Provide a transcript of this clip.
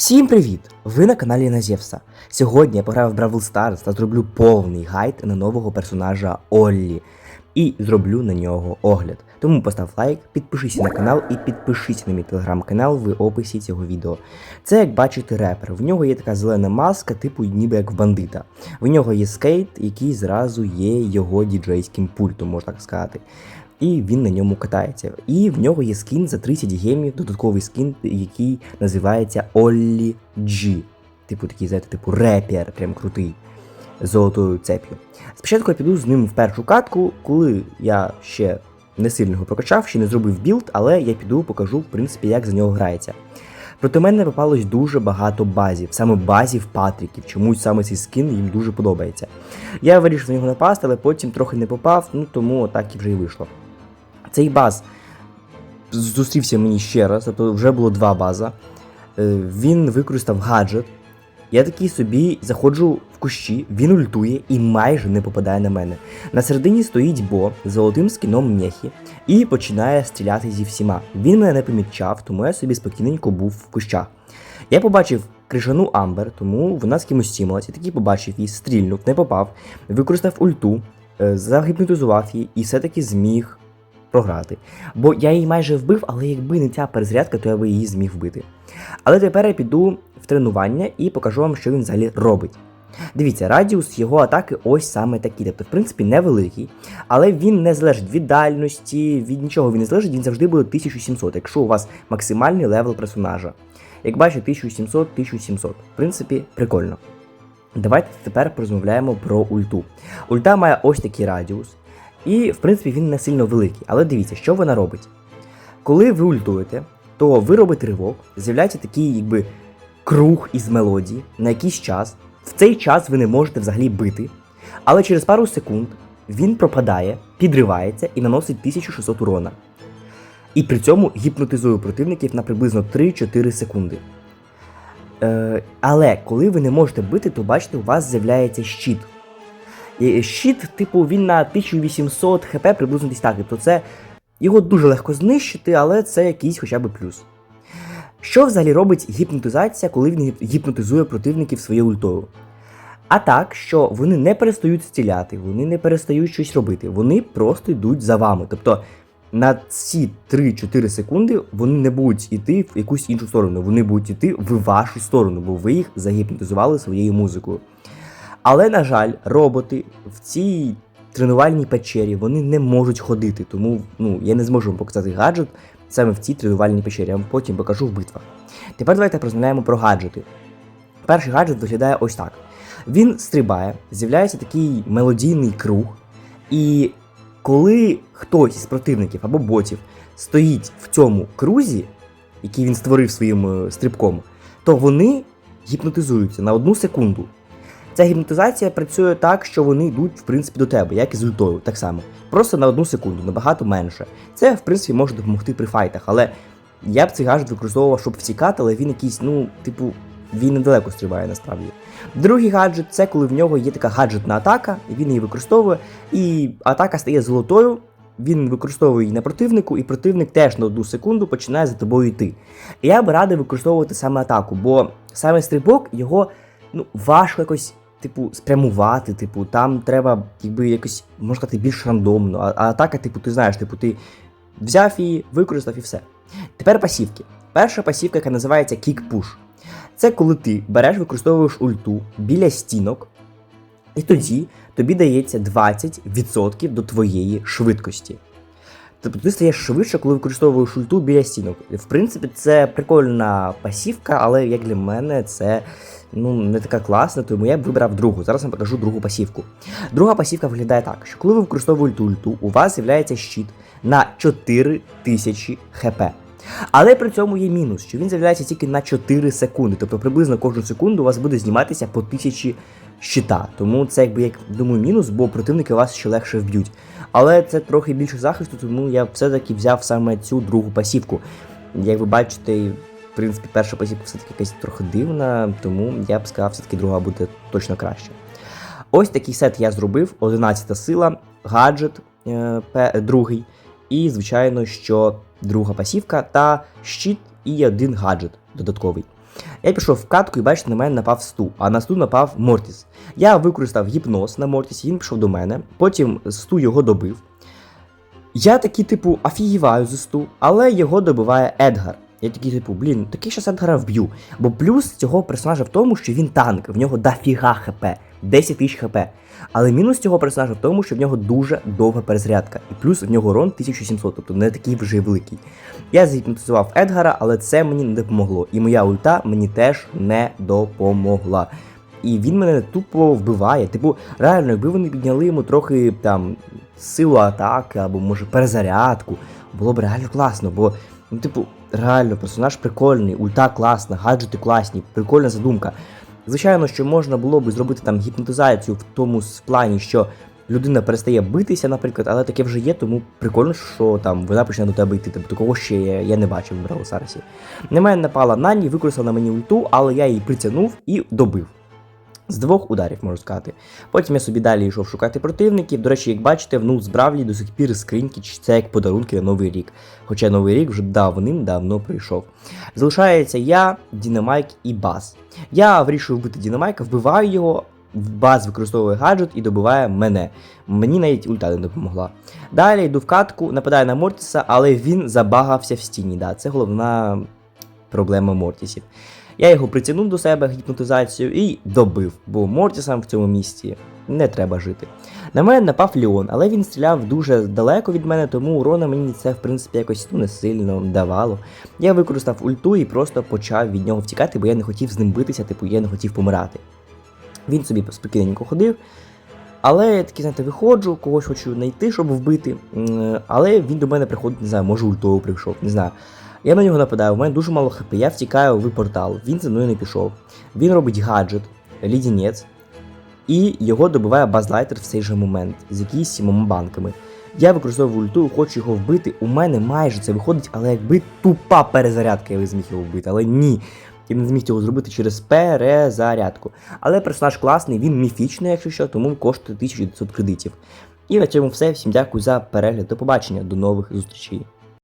Всім привіт! Ви на каналі Назєвса. Сьогодні я пограю в Бравл Stars та зроблю повний гайд на нового персонажа Оллі. І зроблю на нього огляд. Тому постав лайк, підпишися на канал і підпишіться на мій телеграм-канал в описі цього відео. Це, як бачите, репер. В нього є така зелена маска, типу ніби як в бандита. В нього є скейт, який зразу є його діджейським пультом, можна так сказати. І він на ньому катається. І в нього є скін за 30 гемів, додатковий скін, який називається Оллі G. Типу такий, знаєте, типу репер, прям крутий, золотою цеп'ю. Спочатку я піду з ним в першу катку, коли я ще не сильно його прокачав, ще не зробив білд, але я піду покажу, в принципі, як за нього грається. Проти мене попалось дуже багато базів, саме базів Патріків. Чомусь саме цей скін їм дуже подобається. Я вирішив на нього напасти, але потім трохи не попав, ну тому так і вже й вийшло. Цей баз зустрівся мені ще раз, тобто вже було два база. Е, Він використав гаджет. Я такий собі заходжу в кущі, він ультує і майже не попадає на мене. На середині стоїть Бо з золотим скіном мехі і починає стріляти зі всіма. Він мене не помічав, тому я собі спокійненько був в кущах. Я побачив крижану Амбер, тому вона з кимось стімалась, я такий побачив її, стрільнув, не попав, використав ульту, е, загіпнотизував її і все-таки зміг програти. Бо я її майже вбив, але якби не ця перезарядка, то я би її зміг вбити. Але тепер я піду в тренування і покажу вам, що він взагалі робить. Дивіться, радіус його атаки ось саме такий. Тобто, в принципі, невеликий, але він не залежить від дальності, від нічого він не залежить, він завжди буде 1700, якщо у вас максимальний левел персонажа. Як бачите, 1700-1700. В принципі, прикольно. Давайте тепер порозмовляємо про ульту. Ульта має ось такий радіус. І, в принципі, він не сильно великий. Але дивіться, що вона робить. Коли ви ультуєте, то ви робите ривок, з'являється такий, якби, круг із мелодії на якийсь час. В цей час ви не можете взагалі бити. Але через пару секунд він пропадає, підривається і наносить 1600 урона. І при цьому гіпнотизує противників на приблизно 3-4 секунди. Е, але коли ви не можете бити, то бачите, у вас з'являється щит. Щит, типу, він на 1800 хп приблизно десь так. Тобто це його дуже легко знищити, але це якийсь хоча б плюс. Що взагалі робить гіпнотизація, коли він гіпнотизує противників своєю ультою? А так, що вони не перестають стріляти, вони не перестають щось робити, вони просто йдуть за вами. Тобто на ці 3-4 секунди вони не будуть йти в якусь іншу сторону, вони будуть йти в вашу сторону, бо ви їх загіпнотизували своєю музикою. Але, на жаль, роботи в цій тренувальній печері вони не можуть ходити, тому ну, я не зможу вам показати гаджет саме в цій тренувальній печері, я вам потім покажу в битвах. Тепер давайте порозмовляємо про гаджети. Перший гаджет виглядає ось так. Він стрибає, з'являється такий мелодійний круг, і коли хтось із противників або ботів стоїть в цьому крузі, який він створив своїм е, стрибком, то вони гіпнотизуються на одну секунду. Ця гіпнотизація працює так, що вони йдуть, в принципі, до тебе, як і з ультою, так само. Просто на одну секунду, набагато менше. Це, в принципі, може допомогти при файтах, але я б цей гаджет використовував, щоб втікати, але він якийсь, ну, типу, він недалеко стрибає насправді. Другий гаджет це коли в нього є така гаджетна атака, він її використовує, і атака стає золотою. Він використовує її на противнику, і противник теж на одну секунду починає за тобою йти. Я би радив використовувати саме атаку, бо саме стрибок його ну, важко якось, типу, спрямувати. Типу, там треба, якби якось, можна сказати, більш рандомно. А, а атака, типу, ти знаєш, типу, ти взяв її, використав і все. Тепер пасівки. Перша пасівка, яка називається Kick-Push. Це коли ти береш, використовуєш ульту біля стінок, і тоді тобі дається 20% до твоєї швидкості. Тобто ти стаєш швидше, коли використовуєш ульту біля стінок. В принципі, це прикольна пасівка, але як для мене це ну, не така класна, тому я б вибрав другу. Зараз я покажу другу пасівку. Друга пасівка виглядає так, що коли ви використовуєте ульту, у вас з'являється щит на 4000 хп. Але при цьому є мінус, що він з'являється тільки на 4 секунди. Тобто приблизно кожну секунду у вас буде зніматися по 1000 щита. Тому це якби як думаю мінус, бо противники вас ще легше вб'ють. Але це трохи більше захисту, тому я все-таки взяв саме цю другу пасівку. Як ви бачите, в принципі, перша пасівка все-таки якась трохи дивна, тому я б сказав, все-таки друга буде точно краще. Ось такий сет я зробив: 11 сила, гаджет е, другий, і, звичайно, що друга пасівка та щит і один гаджет додатковий. Я пішов в катку і бачите, на мене напав Сту, а на Сту напав Мортіс. Я використав гіпноз на Мортісі, він пішов до мене, потім Сту його добив. Я такий, типу, афігіваю зі Сту, але його добиває Едгар. Я такий, типу, блін, такий щас Едгара вб'ю. Бо плюс цього персонажа в тому, що він танк, в нього дофіга хп, 10 тисяч хп. Але мінус цього персонажа в тому, що в нього дуже довга перезарядка. І плюс в нього рон 1700, тобто не такий вже великий. Я загіпнотизував Едгара, але це мені не допомогло. І моя ульта мені теж не допомогла. І він мене тупо вбиває. Типу, реально, якби вони підняли йому трохи там силу атаки або може перезарядку, було б реально класно, бо, ну, типу, реально, персонаж прикольний, ульта класна, гаджети класні, прикольна задумка. Звичайно, що можна було б зробити там гіпнотизацію в тому плані, що людина перестає битися, наприклад, але таке вже є, тому прикольно, що там вона почне до тебе йти. Тобто такого ще я, я не бачив в Бравл Старсі. На мене напала Нані, використала мені ульту, але я її притягнув і добив. З двох ударів, можу сказати. Потім я собі далі йшов шукати противників. До речі, як бачите, в ну, з Бравлі до сих пір скриньки, чи це як подарунки на Новий рік. Хоча Новий рік вже давним-давно прийшов. Залишається я, Дінамайк і Бас. Я вирішую вбити Дінамайка, вбиваю його, Бас використовує гаджет і добиває мене. Мені навіть ульта не допомогла. Далі йду в катку, нападаю на Мортіса, але він забагався в стіні. Да, це головна проблема Мортісів. Я його притягнув до себе гіпнотизацією і добив, бо Мортісам в цьому місці не треба жити. На мене напав Леон, але він стріляв дуже далеко від мене, тому урона мені це в принципі якось ну, не сильно давало. Я використав ульту і просто почав від нього втікати, бо я не хотів з ним битися, типу я не хотів помирати. Він собі спокійненько ходив. Але я такий, знаєте, виходжу, когось хочу знайти, щоб вбити. Але він до мене приходить, не знаю, може ультою прийшов, не знаю. Я на нього нападаю, у мене дуже мало хп, я втікаю в портал, він за мною не пішов. Він робить гаджет, лідінець, і його добиває базлайтер в цей же момент з якимись сімома банками. Я використовую ульту, хочу його вбити. У мене майже це виходить, але якби тупа перезарядка, я би зміг його вбити, але ні. Я не зміг цього зробити через перезарядку. Але персонаж класний, він міфічний, якщо що, тому коштує 1900 кредитів. І на цьому все. Всім дякую за перегляд. До побачення, до нових зустрічей.